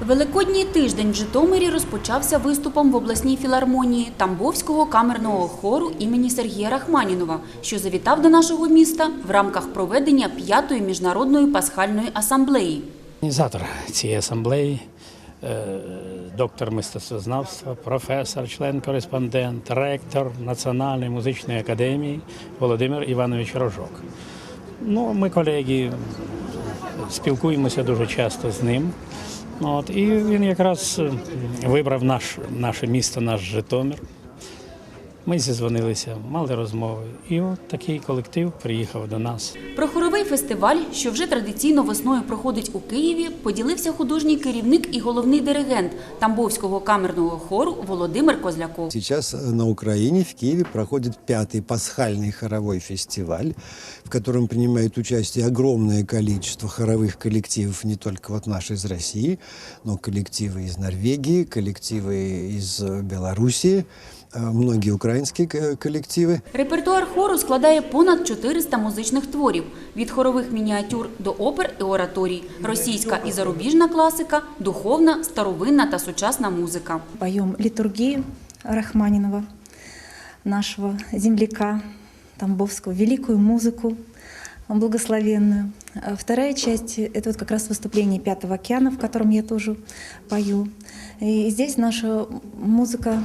Великодній тиждень в Житомирі розпочався виступом в обласній філармонії Тамбовського камерного хору імені Сергія Рахманінова, що завітав до нашого міста в рамках проведення п'ятої міжнародної пасхальної асамблеї. Організатор цієї асамблеї, е, доктор мистецтвознавства, професор, член-кореспондент, ректор Національної музичної академії Володимир Іванович Рожок. Ну, ми колеги спілкуємося дуже часто з ним. От, і він якраз е, вибрав наш, наше місто, наш Житомир. Ми зізвонилися, мали розмови. І от такий колектив приїхав до нас. Про хоровий фестиваль, що вже традиційно весною проходить у Києві, поділився художній керівник і головний диригент Тамбовського камерного хору Володимир Козляков. Сейчас э, на Украине, в Киеве, проходит пятый пасхальный хоровой фестиваль, в котором принимает участие огромное количество хоровых коллективов не только вот наши из России, но коллективы из Норвегии, коллективы из э, Белоруссии, э, многие украинские э, коллективы. Репертуар хору складає понад 400 музичних творів від хорових мініатюр до опер і ораторій, російська і зарубіжна класика, духовна, старовинна та сучасна музика. Поем литургию Рахманинова, нашего земляка Тамбовского, великую музыку благословенную. А Вторая часть – это вот как раз выступление «Пятого океана», в котором я тоже пою. И здесь наша музыка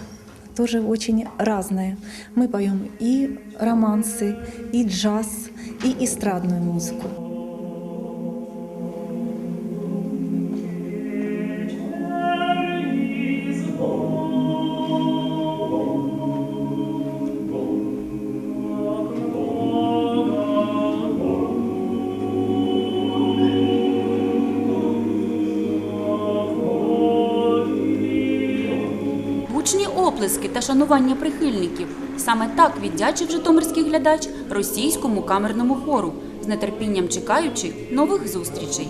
тоже очень разная. Мы поем и романсы, и джаз, и эстрадную музыку. Гучні оплески та шанування прихильників. Саме так віддячив житомирський глядач російському камерному хору, з нетерпінням чекаючи нових зустрічей.